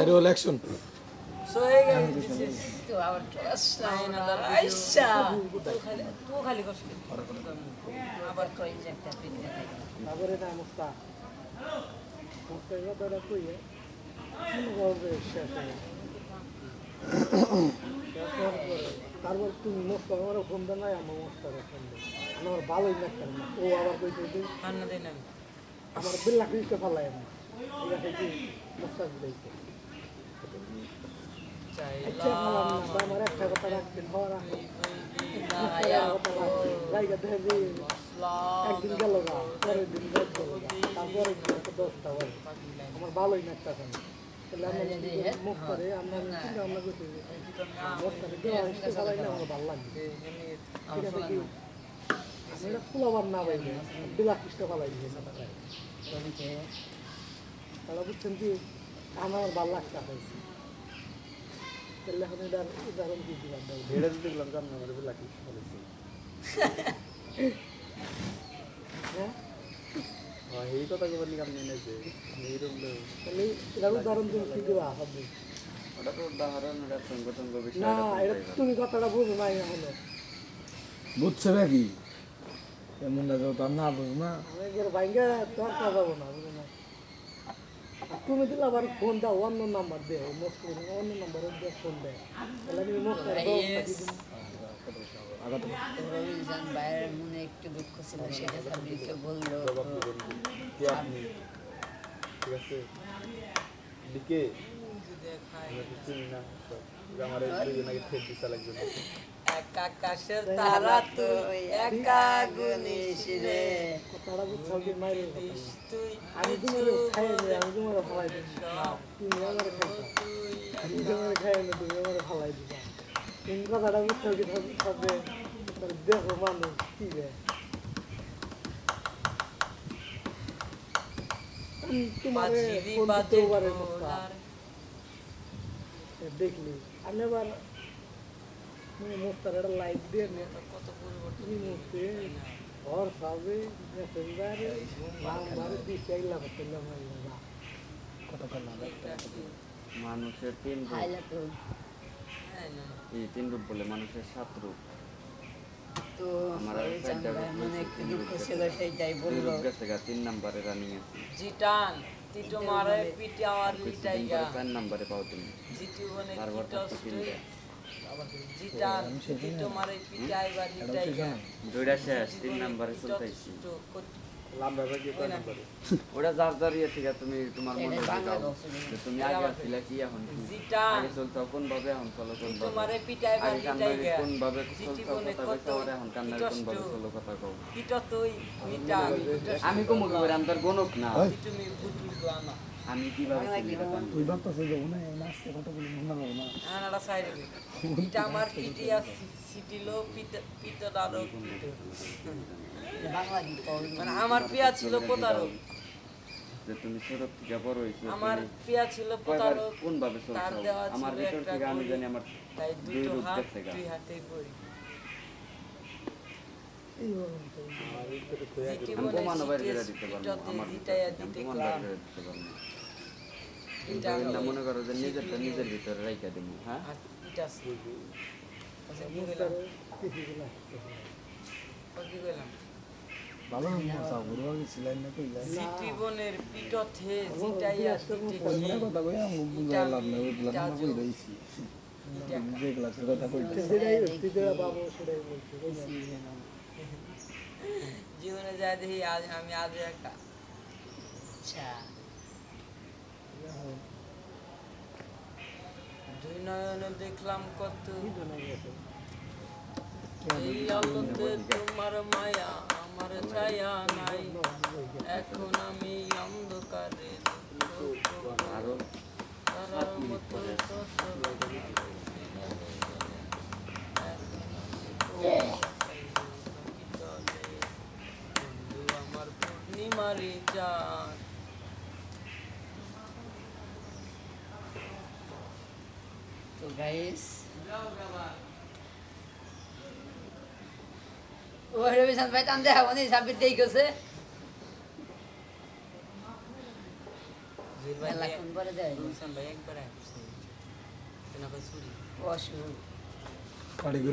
Viral action So hey guys, this is তো আবার চলে আসলাম another Aisha. তুই খালি তুই খালি কষ্ট আবার কই যে একটা পিন দেখাই তারপরে না মুস্তা মুস্তা কথাটা কই মনে করবে শেষ হয়ে গেছে। শেষ তারপর তুমি মুস্তা আমার ফোন দেন নাই আমার মুস্তার ফোন দেন আমার ভালোই লাগতাম না। ও আবার কইছে যে Hanna din আমি আমার বিল্লা খ্রিস্ট ফালাই আমি এটা থেকে মুস্তা দিয়েছে চাই আচ্ছা বললাম না বা আমার একটা কথা রাখবেন হওয়ার আগে কথা রাখছি জায়গা দেখে একদিন গেল পরের দিন গেল দশটা আমার ভালোই লাগতেছে না। তাহলে আমরা মুখ করে আমরা আমার আছে না বিলাক তারা আমার ভালো লাগতে পাইছি তাহলে এখন এটার উদাহরণ কি দিলাম। ভেড়ে দিতে গেলাম জানো আমার বিলাক খ্রিস্ট হ্যাঁ? এই কথা কবার নিয়ে আপনি এনেছে। এইরকম তাহলে এটার উদাহরণ তুমি কি দিবা ভাবি ওটা তো উদাহরণ এটা সঙ্গ সঙ্গ বিষয় না এটা তুমি কথাটা বুঝো নাই বুঝছে নাকি? এমন না তো না বুঝ না। ভাইঙ্গা তোর না তুমি দিলে আবার ফোন দাও অন্য নাম্বার দে মোস্ট অন্য নাম্বার দিয়ে ফোন দেয় তাহলে আমি ভাইয়ের মনে একটু দুঃখ ছিল সেটা সাবিরকে বলল। ঠিক আছে। দিকে আমরা লাগবে আকাশের তারা তো একা গুনিস রে তুই আমি তোমার খাই আমি তোমার ফালাই তুমি আমার খাইছো আমি তোমার খাই না তুমি আমার ফালাই দিবা তুমি কথাটা বুঝছ কি সবে দেখো মানুষ কি রে দেখলি আমি আবার মোস্তার একটা দিয়ে কত পরিবর্তন ঘর সাবে মেসেঞ্জারে কত মানুষের তিন এই তিন রূপ বলে মানুষের সাত রূপ। তো মনে বলছে, দুঃখ ছিল সেইটাই বলল রূপ গেছে তিন নাম্বারে রানিং আছে। জিটান তিটো মারে পিটে লিটাইগা চার নাম্বারে পাও তুমি। জিটি বনে তারপর তিনটা। জিটান তিটো মারে পিটে আইবা লিটাইগা দুইটা শেষ তিন নাম্বারে চলতেছি ওটা যার যার ইয়ে থেকে তুমি তোমার মনে এটা বাংলা যাও বলছো যে তুমি আগে আসছিলে কি এখন আগে চলছো কোন ভাবে এখন চলো কোন তিটো ভাবে মারে আগে কান্নারি কোন ভাবে চলছো কথা কত কইছো আর এখন কান্নারি কোন ভাবে চলো কথা কও? কিটো তুই মিটান আমি কমু করে আমি তার গণক না। তুমি আমি কীভাবে চিনি এটা জানি? তুই ভাবতেছিস যে নাচতে কথা বলি মনে হবে না আনাড়া সাইডে পিটা আমার সিটিলো দাদো মানে পিয়া ছিল প্রতারক। যে তুমি ছোট থেকে বড় হইছো আমার পিয়া ছিল প্রতারক। কোন ভাবে তার চলছো দেওয়া আমার ছিল ভিতর থেকে আমি জানি আমার তাই দুই রূপ হাত গা। দুই দিতে পারব আমার পারব। না মনে করো যে নিজেরটা নিজের ভিতরে রাইখা দিমু হ্যাঁ? আর পিটা কি? মোস্তার কইলাম কিছু না কি কইলাম ভালো মশা না কইলা? জিটি বনের জিটাইয়া দিতে কথা কই আমি বুঝা না ওই না কই রইছি যে ক্লাসের কথা কইতে সেটাই সেটাই বাবু সেটাই বলছি জীবনে যায় দেখি আজ আমি আজ একা আচ্ছা। দুই নয়নে দেখলাম কত এই আলোতে তোমার মায়া, আমার ছায়া নাই। এখন আমি অন্ধকারে আমার পূর্ণিমারি চান গাইস ও রবিজান ভাই টান দেখা মানে সাবির দেই গেছে। যে